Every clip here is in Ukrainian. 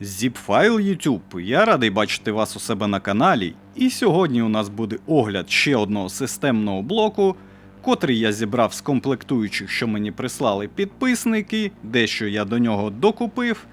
Zipfile YouTube, я радий бачити вас у себе на каналі. І сьогодні у нас буде огляд ще одного системного блоку, котрий я зібрав з комплектуючих, що мені прислали підписники, дещо я до нього докупив.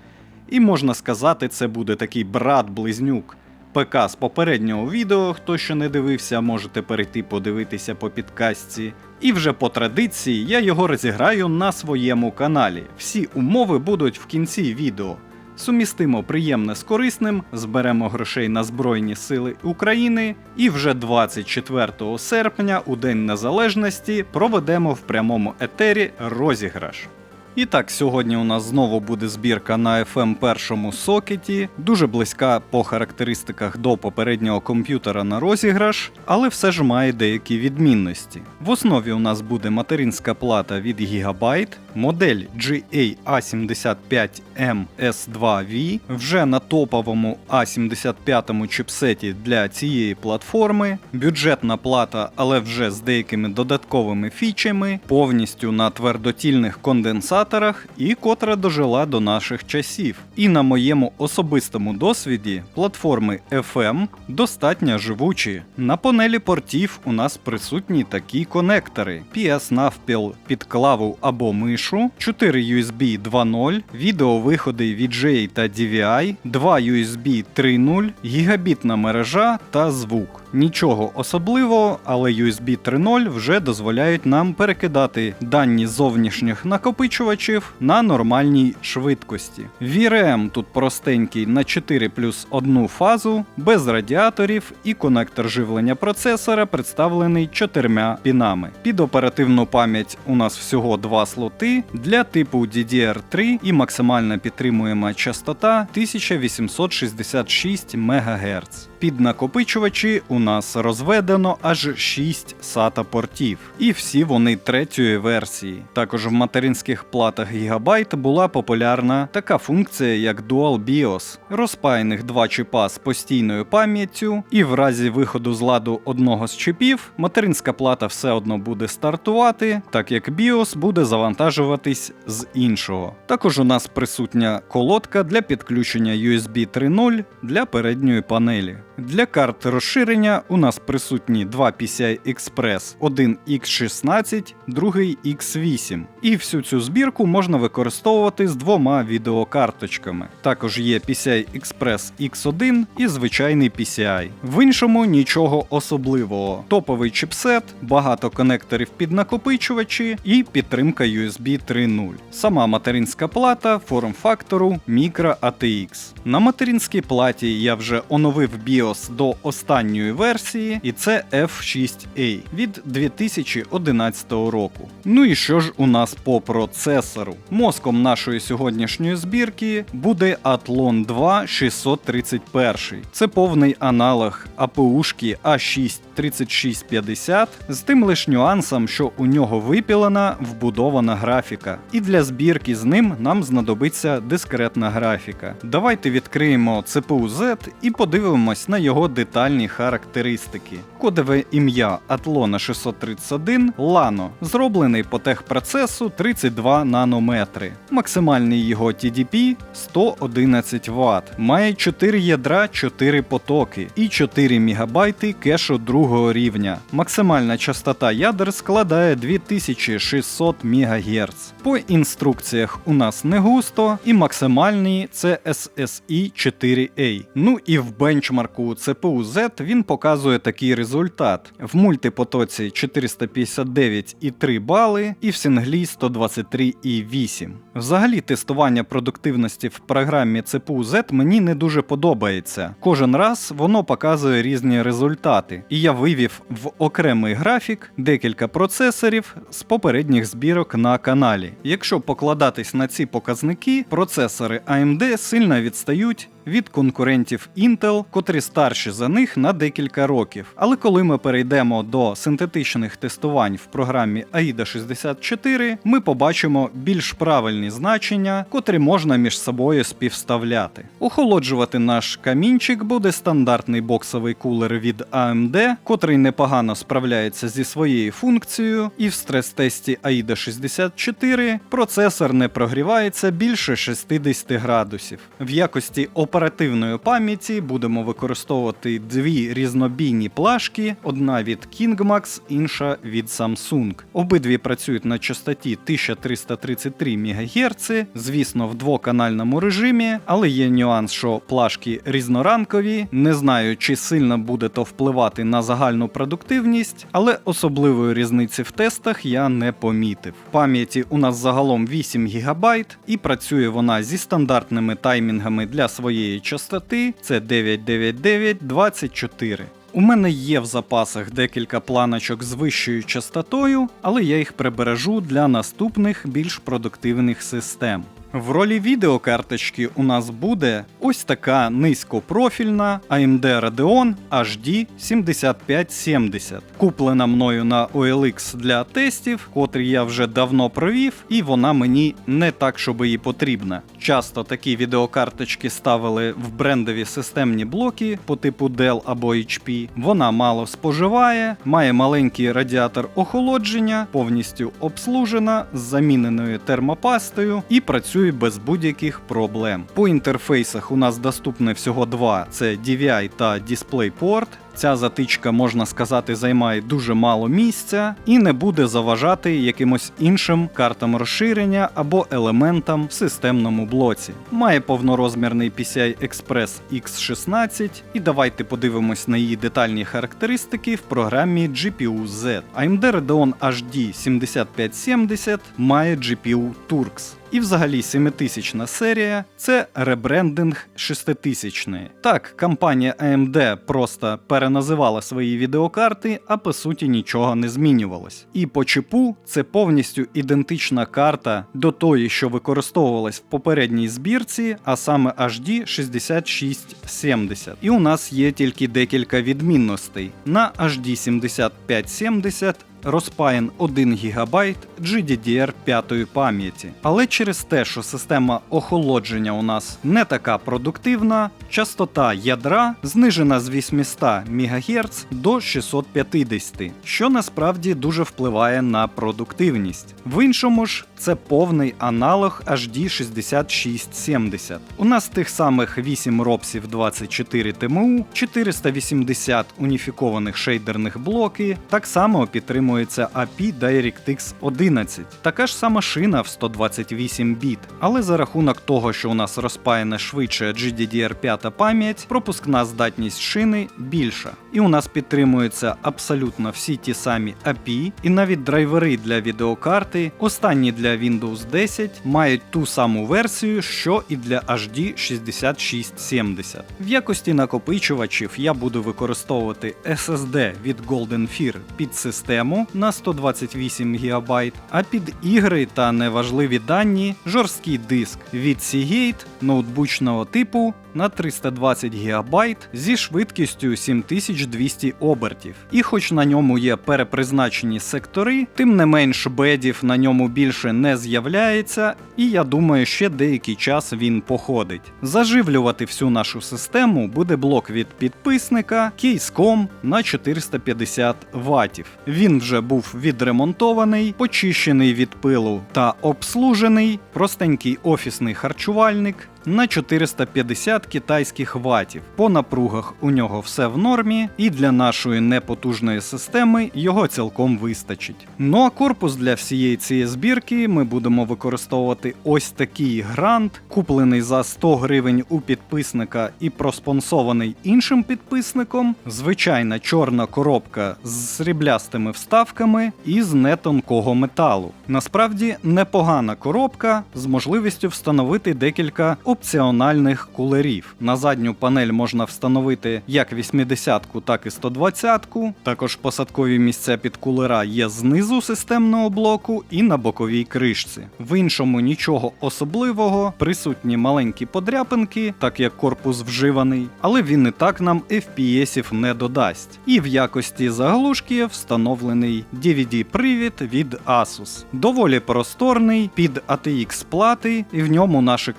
І можна сказати, це буде такий брат-близнюк ПК з попереднього відео. Хто ще не дивився, можете перейти подивитися по підкастці. І вже по традиції я його розіграю на своєму каналі. Всі умови будуть в кінці відео. Сумістимо приємне з корисним, зберемо грошей на Збройні Сили України і вже 24 серпня, у День Незалежності, проведемо в прямому етері розіграш. І так, сьогодні у нас знову буде збірка на FM першому сокеті, дуже близька по характеристиках до попереднього комп'ютера на розіграш, але все ж має деякі відмінності. В основі у нас буде материнська плата від Gigabyte, модель GA75M S2V, вже на топовому A75 чіпсеті для цієї платформи, бюджетна плата, але вже з деякими додатковими фічами, повністю на твердотільних конденсаторах і котра дожила до наших часів. І на моєму особистому досвіді платформи FM достатньо живучі. На панелі портів у нас присутні такі конектори: PS навпіл під клаву або мишу, 4 USB 2.0, відеовиходи VGA та DVI, 2 USB 3.0, гігабітна мережа та звук. Нічого особливого, але USB 3.0 вже дозволяють нам перекидати дані зовнішніх накопичувачів на нормальній швидкості. VRM тут простенький на 4 плюс 1 фазу, без радіаторів і конектор живлення процесора представлений чотирма пінами. Під оперативну пам'ять у нас всього два слоти для типу DDR3 і максимальна підтримуєма частота 1866 МГц. Під накопичувачі у нас розведено аж 6 SATA портів, і всі вони третьої версії. Також в материнських платах Gigabyte була популярна така функція, як Dual BIOS, розпаяних два чіпа з постійною пам'яттю, і в разі виходу з ладу одного з чіпів материнська плата все одно буде стартувати, так як BIOS буде завантажуватись з іншого. Також у нас присутня колодка для підключення USB 3.0 для передньої панелі. Для карт розширення у нас присутні два PCI Express, один X16, другий X8. І всю цю збірку можна використовувати з двома відеокарточками. Також є PCI Express X1 і звичайний PCI. В іншому нічого особливого. Топовий чіпсет, багато конекторів під накопичувачі і підтримка USB 3.0. Сама материнська плата форм-фактору Micro ATX. На материнській платі я вже оновив BIOS до останньої версії, і це F6A від 2011 року. Ну і що ж у нас по процесору? Мозком нашої сьогоднішньої збірки буде Athlon 2 631. Це повний аналог АПУшки A6 3650 з тим лиш нюансом, що у нього випілена вбудована графіка. І для збірки з ним нам знадобиться дискретна графіка. Давайте відкриємо CPU Z і подивимось на його детальні характеристики. Кодове ім'я Athlon 631 Lano, зроблений по техпроцесу 32 нанометри. Максимальний його TDP 111 Вт. Має 4 ядра, 4 потоки і 4 МБ кешу другого рівня. Максимальна частота ядер складає 2600 МГц. По інструкціях у нас не густо, і максимальний це SSI 4A. Ну і в бенчмарку CPU Z він показує такий результат: в мультипотоці 459,3 бали і в синглі 123,8. Взагалі, тестування продуктивності в програмі CPU Z мені не дуже подобається. Кожен раз воно показує різні результати, і я вивів в окремий графік декілька процесорів з попередніх збірок на каналі. Якщо покладатись на ці показники, процесори AMD сильно відстають від конкурентів Intel, котрі старші за них на декілька років. Але коли ми перейдемо до синтетичних тестувань в програмі AIDA 64, ми побачимо більш правильні значення, котрі можна між собою співставляти. Охолоджувати наш камінчик буде стандартний боксовий кулер від AMD, котрий непогано справляється зі своєю функцією, і в стрес-тесті AIDA 64 процесор не прогрівається більше 60 градусів. В якості оперативної пам'яті будемо використовувати дві різнобійні плашки: одна від KingMax, інша від Samsung. Обидві працюють на частоті 1333 МГц, звісно, в двоканальному режимі, але є нюанс, що плашки різноранкові. Не знаю, чи сильно буде то впливати на загальну продуктивність, але особливої різниці в тестах я не помітив. Пам'яті у нас загалом 8 ГБ, і працює вона зі стандартними таймінгами для своєї частоти. Це 99924. У мене є в запасах декілька планочок з вищою частотою, але я їх прибережу для наступних більш продуктивних систем. В ролі відеокарточки у нас буде ось така низькопрофільна AMD Radeon HD 7570, куплена мною на OLX для тестів, котрі я вже давно провів, і вона мені не так, щоб її потрібна. Часто такі відеокарточки ставили в брендові системні блоки по типу Dell або HP. Вона мало споживає, має маленький радіатор охолодження, повністю обслужена з заміненою термопастою і працює без будь-яких проблем. По інтерфейсах у нас доступне всього два: це DVI та DisplayPort. Ця затичка, можна сказати, займає дуже мало місця і не буде заважати якимось іншим картам розширення або елементам в системному блоці. Має повнорозмірний PCI Express X16, і давайте подивимось на її детальні характеристики в програмі GPU-Z. AMD Radeon HD 7570 має GPU Turks. І взагалі 7000 серія це ребрендинг 6000. Так, компанія AMD просто переназивала свої відеокарти, а по суті нічого не змінювалось. І по чипу це повністю ідентична карта до тої, що використовувалась в попередній збірці, а саме HD 6670. І у нас є тільки декілька відмінностей. На HD 7570 розпаян 1 ГБ GDDR5 пам'яті. Але через те, що система охолодження у нас не така продуктивна, частота ядра знижена з 800 МГц до 650, що насправді дуже впливає на продуктивність. В іншому ж це повний аналог HD 6670. У нас тих самих 8 ропсів 24 ТМУ, 480 уніфікованих шейдерних блоки, так само підтримується API DirectX 11. Така ж сама шина в 128 біт, але за рахунок того, що у нас розпаяна швидше GDDR5 пам'ять, пропускна здатність шини більша. І у нас підтримуються абсолютно всі ті самі API, і навіть драйвери для відеокарти, останні для Windows 10 мають ту саму версію, що і для HD 6670. В якості накопичувачів я буду використовувати SSD від Golden Fear під систему на 128 ГБ, а під ігри та неважливі дані жорсткий диск від Seagate ноутбучного типу на 320 ГБ зі швидкістю 7200 обертів. І хоч на ньому є перепризначені сектори, тим не менш бедів на ньому більше не з'являється, і я думаю, ще деякий час він походить. Заживлювати всю нашу систему буде блок від підписника Кейском на 450 Вт. Він вже був відремонтований, почищений від пилу та обслужений, простенький офісний харчувальник. На 450 китайських ватів. По напругах у нього все в нормі, і для нашої непотужної системи його цілком вистачить. Ну а корпус для всієї цієї збірки ми будемо використовувати ось такий грант, куплений за 100 гривень у підписника і проспонсований іншим підписником. Звичайна чорна коробка з сріблястими вставками і з нетонкого металу. Насправді непогана коробка з можливістю встановити декілька опціональних кулерів. На задню панель можна встановити як 80-ку, так і 120-ку. Також посадкові місця під кулера є знизу системного блоку і на боковій кришці. В іншому нічого особливого, присутні маленькі подряпинки, так як корпус вживаний, але він і так нам FPS-ів не додасть. І в якості заглушки встановлений DVD-привід від Asus. Доволі просторний під ATX плати, і в ньому наші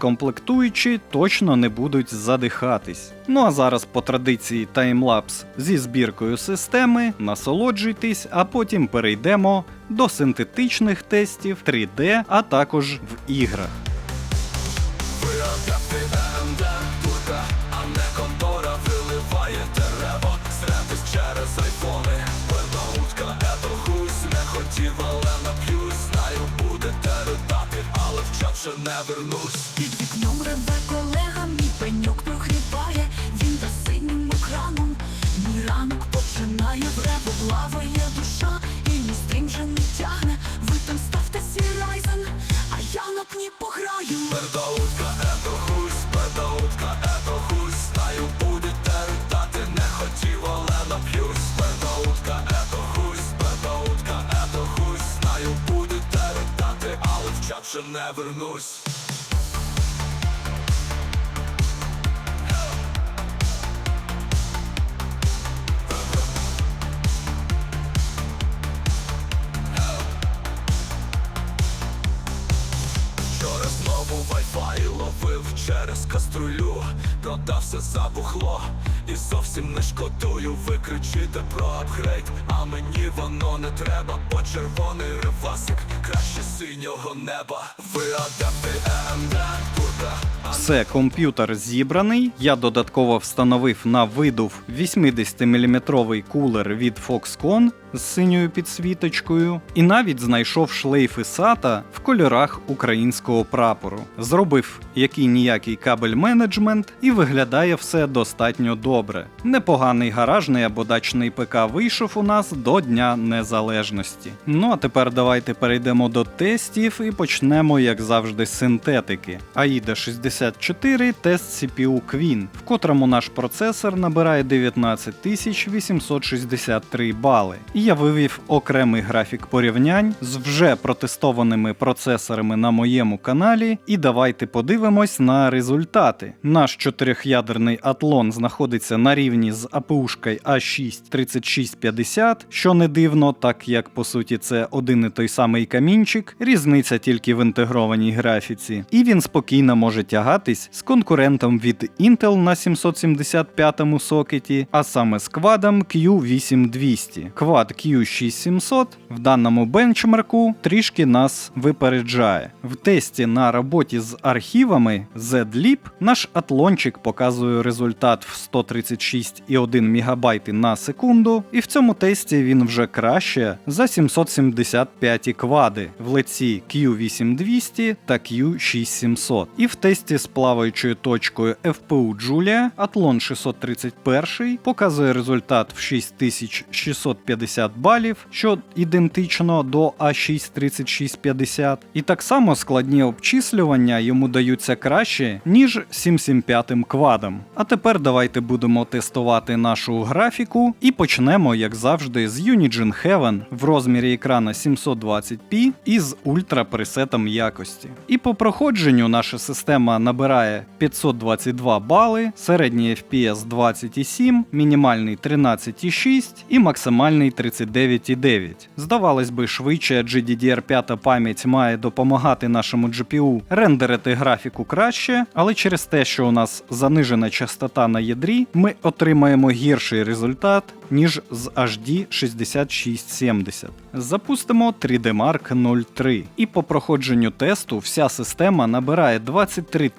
комплектуючі точно не будуть задихатись. Ну а зараз по традиції таймлапс зі збіркою системи, насолоджуйтесь, а потім перейдемо до синтетичних тестів 3D, а також в іграх. Не вернусь реве колега, мій пеньок прогріває, він за синім екраном. Мій ранок починає в вребо, плаває душа, і мій стрім вже не тягне. Ви там ставте свій райзен, а я на пні пограю. Пердаутка, ето гусь, пердаутка, ето гусь Знаю, будете ридати, не хотів, але нап'юсь Пердаутка, ето гусь, пердаутка, ето гусь Знаю, будете ридати, але в чат вчавши не вернусь Продався за бухло і зовсім не шкодую Ви про апгрейд, а мені воно не треба Бо червоний ревасик краще синього неба. Ви адепти ЕМД, Все, комп'ютер зібраний. Я додатково встановив на видув 80-мм кулер від Foxconn з синьою підсвіточкою, і навіть знайшов шлейфи SATA в кольорах українського прапору. Зробив який ніякий кабель менеджмент і виглядає все достатньо добре. Непоганий гаражний або дачний ПК вийшов у нас до Дня Незалежності. Ну а тепер давайте перейдемо до тестів і почнемо, як завжди, з синтетики. AIDA 64 тест CPU Queen, в котрому наш процесор набирає 19863 бали. Я вивів окремий графік порівнянь з вже протестованими процесорами на моєму каналі, і давайте подивимось на результати. Наш чотирьохядерний Атлон знаходиться на рівні з АПУшкою A6 3650, що не дивно, так як по суті це один і той самий камінчик, різниця тільки в інтегрованій графіці, і він спокійно може тягатись з конкурентом від Intel на 775 сокеті, а саме з квадом Q8200. Квад Q6700 в даному бенчмарку трішки нас випереджає. В тесті на роботі з архівами ZLib наш атлончик показує результат в 136,1 МБ на секунду, і в цьому тесті він вже краще за 775 квади в лиці Q8200 та Q6700. І в тесті з плаваючою точкою FPU Julia Athlon 631 показує результат в 6650 балів, що ідентично до A6 3650. І так само складні обчислювання йому даються краще, ніж 775 квадом. А тепер давайте будемо тестувати нашу графіку і почнемо, як завжди, з Unigine Heaven в розмірі екрана 720p і з ультрапресетом якості. І по проходженню наша система набирає 522 бали, середній FPS 20,7, мінімальний 13,6 і максимальний 39,9. Здавалось би, швидше GDDR5 пам'ять має допомагати нашому GPU рендерити графіку краще, але через те, що у нас занижена частота на ядрі, ми отримаємо гірший результат, ніж з HD 6670. Запустимо 3D Mark 03. І по проходженню тесту вся система набирає 23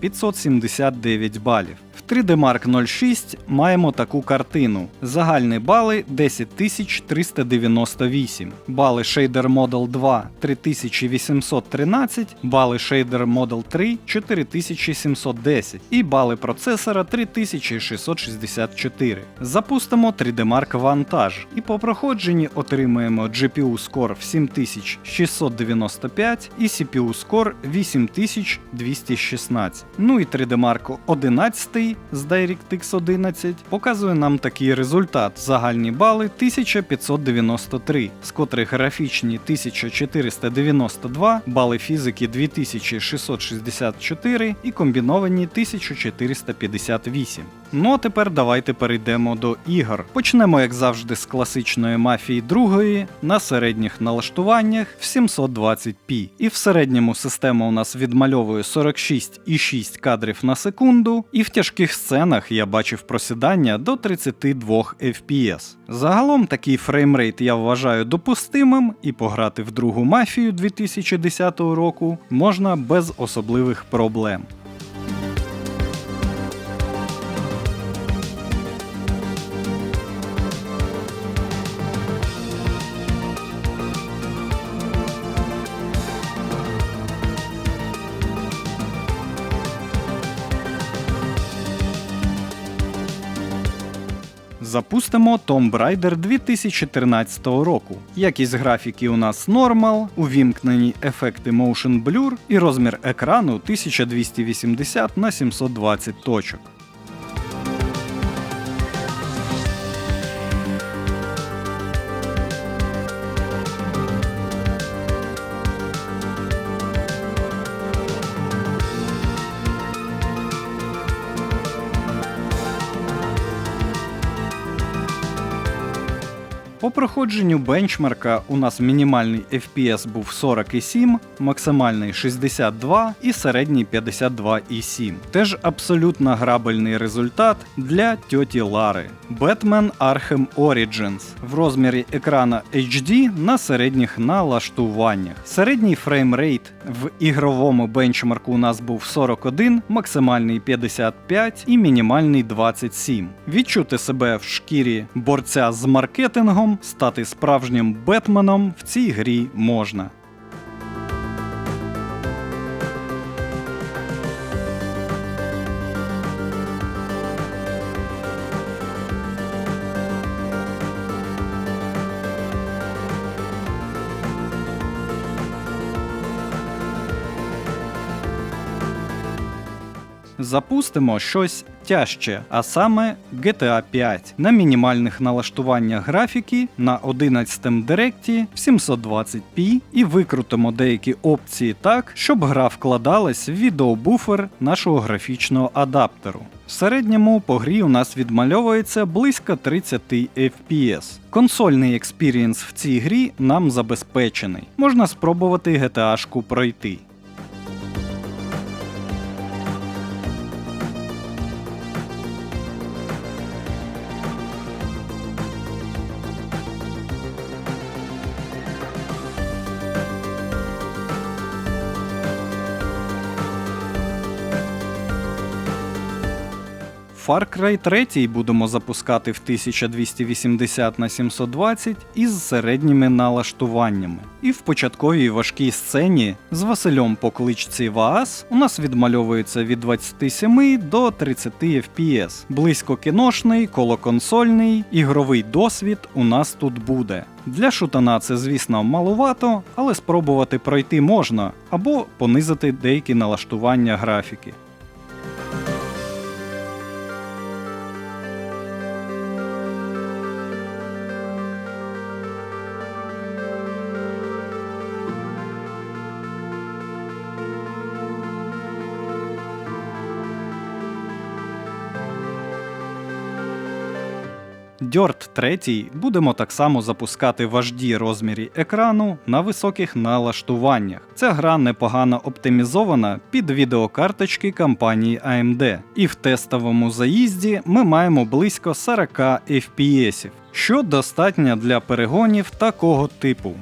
579 балів. В В 3D Mark 06 маємо таку картину. Загальні бали 10398, бали Shader Model 2 3813, бали Shader Model 3 4710 і бали процесора 3664. Запустимо 3D Mark Vantage і по проходженні отримаємо GPU Score в 7695 і CPU Score 8216. Ну і 3D Mark 11 з DirectX 11 показує нам такий результат. Загальні бали 1593, з котрих графічні 1492, бали фізики 2664 і комбіновані 1458. Ну а тепер давайте перейдемо до ігор. Почнемо, як завжди, з класичної мафії другої на середніх налаштуваннях в 720p. І в середньому система у нас відмальовує 46,6 кадрів на секунду, і в тяжких сценах я бачив просідання до 32 FPS. Загалом такий фреймрейт я вважаю допустимим, і пограти в другу мафію 2010 року можна без особливих проблем. Запустимо Tomb Raider 2013 року. Якість графіки у нас нормал, увімкнені ефекти Motion Blur і розмір екрану 1280 на 720 точок. Проходженню бенчмарка у нас мінімальний FPS був 40,7, максимальний 62 і середній 52,7. Теж абсолютно грабельний результат для тьоті Лари. Batman Arkham Origins в розмірі екрана HD на середніх налаштуваннях. Середній фреймрейт в ігровому бенчмарку у нас був 41, максимальний 55 і мінімальний 27. Відчути себе в шкірі борця з маркетингом, стати справжнім Бетменом в цій грі можна. Запустимо щось тяжче, а саме GTA 5 на мінімальних налаштуваннях графіки на 11 директі в 720p і викрутимо деякі опції так, щоб гра вкладалась в відеобуфер нашого графічного адаптеру. В середньому по грі у нас відмальовується близько 30 FPS. Консольний експірієнс в цій грі нам забезпечений. Можна спробувати GTA-шку пройти. Far Cry 3 будемо запускати в 1280 на 720 із середніми налаштуваннями. І в початковій важкій сцені з Василем по кличці Ваас у нас відмальовується від 27 до 30 FPS. Близько кіношний, колоконсольний, ігровий досвід у нас тут буде. Для шутана це, звісно, малувато, але спробувати пройти можна або понизити деякі налаштування графіки. Dirt 3 будемо так само запускати в HD розмірі екрану на високих налаштуваннях. Ця гра непогано оптимізована під відеокарточки компанії AMD. І в тестовому заїзді ми маємо близько 40 FPS, що достатньо для перегонів такого типу.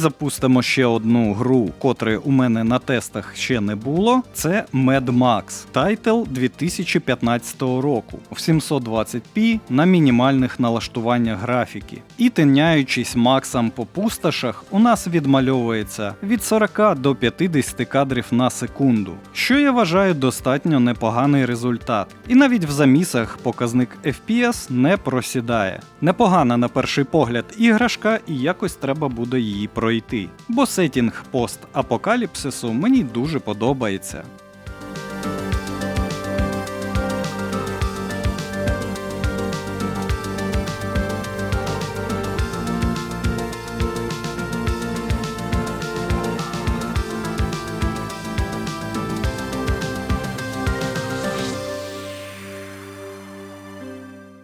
Запустимо ще одну гру, котрої у мене на тестах ще не було. Це Mad Max, тайтл 2015 року в 720p на мінімальних налаштуваннях графіки. І тиняючись максам по пустошах, у нас відмальовується від 40 до 50 кадрів на секунду, що я вважаю достатньо непоганий результат. І навіть в замісах показник FPS не просідає. Непогана на перший погляд іграшка, і якось треба буде її пройти. Бо сетінг пост-апокаліпсису мені дуже подобається.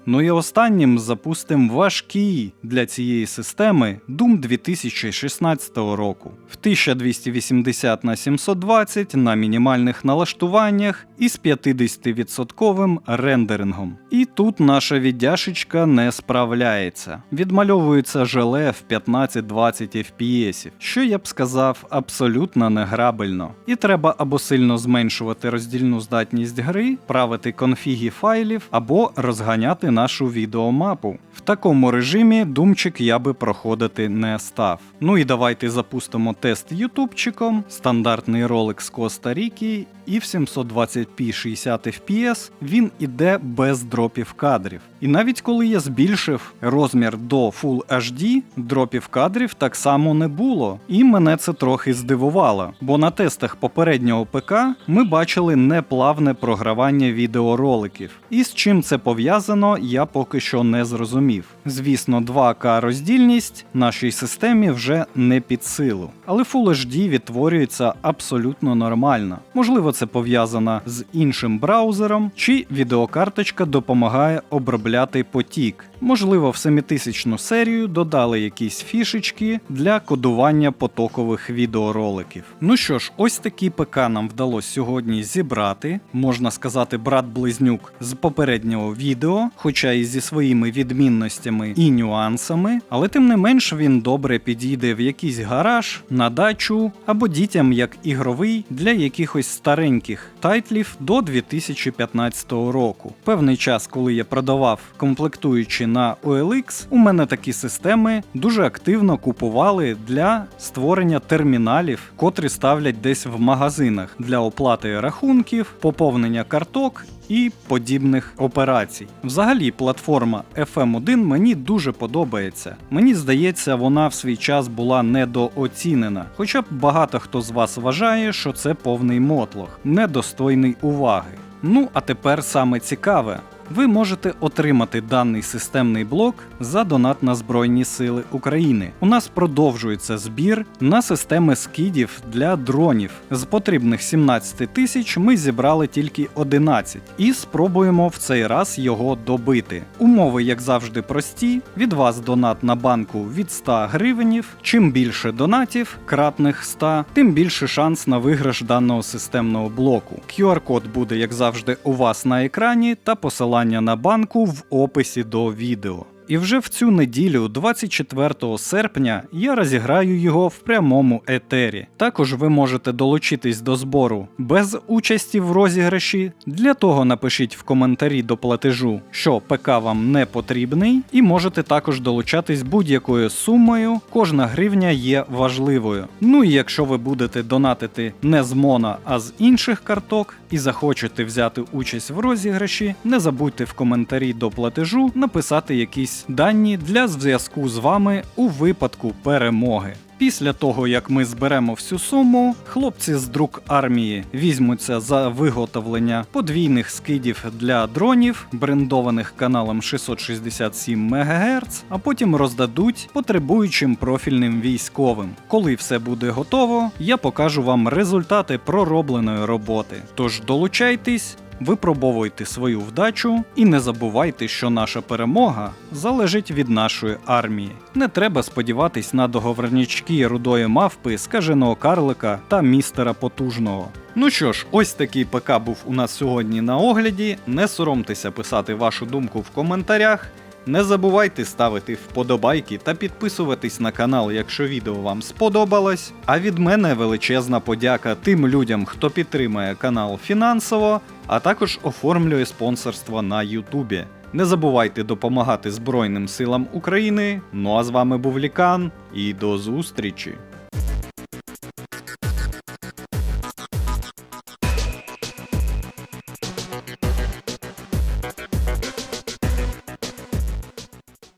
Ну і останнім запустимо важкий для цієї системи Doom 2016 року в 1280 на 720 на мінімальних налаштуваннях із 50% рендерингом. І тут наша віддяшечка не справляється. Відмальовується желе в 15-20 FPS, що я б сказав абсолютно неграбельно. І треба або сильно зменшувати роздільну здатність гри, правити конфіги файлів, або розганяти нашу відеомапу. В такому режимі думчик я би проходити не став. Ну і давайте запустимо тест ютубчиком, стандартний ролик з Коста-Ріки, і в 720p 60 fps він іде без дропів кадрів. І навіть коли я збільшив розмір до Full HD, дропів кадрів так само не було. І мене це трохи здивувало, бо на тестах попереднього ПК ми бачили неплавне програвання відеороликів. І з чим це пов'язано, я поки що не зрозумів. Звісно, 2К роздільність нашій системі вже не під силу, але Full HD відтворюється абсолютно нормально. Можливо, це пов'язано з іншим браузером, чи відеокарточка допомагає обробляти потік. Можливо, в 7000 серію додали якісь фішечки для кодування потокових відеороликів. Ну що ж, ось такий ПК нам вдалося сьогодні зібрати. Можна сказати, брат-близнюк з попереднього відео, хоча і зі своїми відмінностями і нюансами, але тим не менш він добре підійде в якийсь гараж, на дачу або дітям як ігровий для якихось стареньких тайтлів до 2015 року. Певний час, коли я продавав комплектуючі на OLX, у мене такі системи дуже активно купували для створення терміналів, котрі ставлять десь в магазинах для оплати рахунків, поповнення карток і подібних операцій. Взагалі, платформа FM1 мені дуже подобається. Мені здається, вона в свій час була недооцінена, хоча б багато хто з вас вважає, що це повний мотлох, недостойний уваги. Ну а тепер саме цікаве. Ви можете отримати даний системний блок за донат на Збройні Сили України. У нас продовжується збір на системи скидів для дронів. З потрібних 17 тисяч ми зібрали тільки 11 і спробуємо в цей раз його добити. Умови, як завжди, прості. Від вас донат на банку від 100 гривенів. Чим більше донатів, кратних 100, тим більше шанс на виграш даного системного блоку. QR-код буде, як завжди, у вас на екрані та посилання на банку в описі до відео. І вже в цю неділю, 24 серпня, я розіграю його в прямому етері. Також ви можете долучитись до збору без участі в розіграші. Для того напишіть в коментарі до платежу, що ПК вам не потрібний, і можете також долучатись будь-якою сумою. Кожна гривня є важливою. Ну і якщо ви будете донатити не з Мона, а з інших карток і захочете взяти участь в розіграші, не забудьте в коментарі до платежу написати якісь дані для зв'язку з вами у випадку перемоги. Після того, як ми зберемо всю суму, хлопці з друк армії візьмуться за виготовлення подвійних скидів для дронів, брендованих каналом 667 МГц, а потім роздадуть потребуючим профільним військовим. Коли все буде готово, я покажу вам результати проробленої роботи. Тож долучайтесь. Випробовуйте свою вдачу і не забувайте, що наша перемога залежить від нашої армії. Не треба сподіватись на договорнячки рудої мавпи, скаженого карлика та містера потужного. Ну що ж, ось такий ПК був у нас сьогодні на огляді. Не соромтеся писати вашу думку в коментарях. Не забувайте ставити вподобайки та підписуватись на канал, якщо відео вам сподобалось. А від мене величезна подяка тим людям, хто підтримує канал фінансово, а також оформлює спонсорство на Ютубі. Не забувайте допомагати Збройним силам України. Ну а з вами був Лікан і до зустрічі!